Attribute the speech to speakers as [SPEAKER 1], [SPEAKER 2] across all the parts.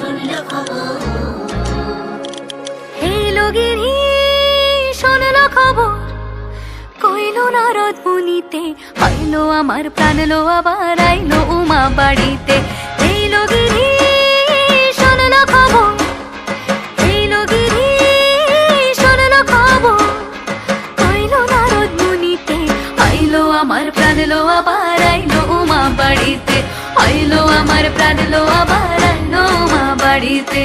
[SPEAKER 1] শুনল খবর এই লোকেরই শুনল খবর।
[SPEAKER 2] কইল নারদ মুনিতে আইলো আমার প্রাণ লো আবার আইলো উমা বাড়িতে। এই লগেরই শোনল খবর। এই লগেরই শোনল খবর। কইল নারদ মুনিতে আইলো আমার প্রাণ লো আবার আইলো উমা বাড়িতে। আইলো আমার প্রাণ লো আবার আইলো উমা বাড়িতে।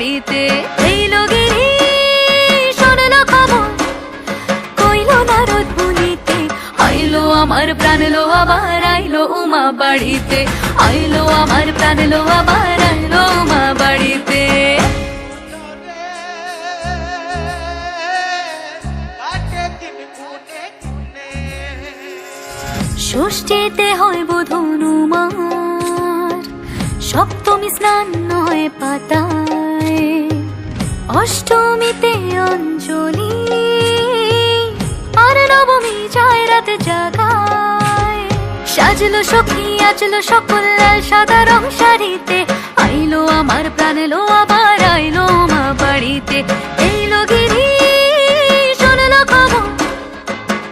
[SPEAKER 2] বাড়িতে। এইলো মুনিতে আইলো, আমার প্রাণ লো আবার আইলো উমা বাড়িতে। আইলো, আমার প্রাণ লো আবার আইলো উমা বাড়িতে। ষষ্ঠীতে হয় বোধনুমার সপ্তমী স্নান নয় পাতায় অষ্টমীতে অঞ্জলি, আর নবমী যায় রাতে জাগায়। সাজলো সখী, আজলো সকল লাল সাদা রং শাড়িতে। আইলো আমার প্রাণ লো আবার, আইলো মা বাড়িতে। এইলো গিরি, শোনলো খবর,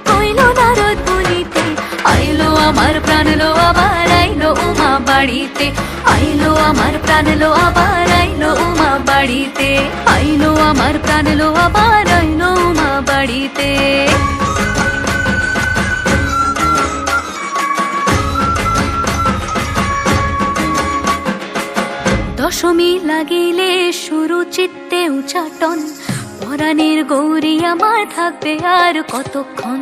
[SPEAKER 2] কইলো নারদ বলিতে আইলো আমার প্রাণ লো আবার, আইলো উমা বাড়িতে। আইলো আমার প্রাণ লো আবার, আইলো উমা বাড়িতে। আমার প্রাণ লো আবার মা বাড়িতে দশমী লাগিলে শুরু চিত্তে উচাটন পরাণের গৌরী আমার থাকবে আর কতক্ষণ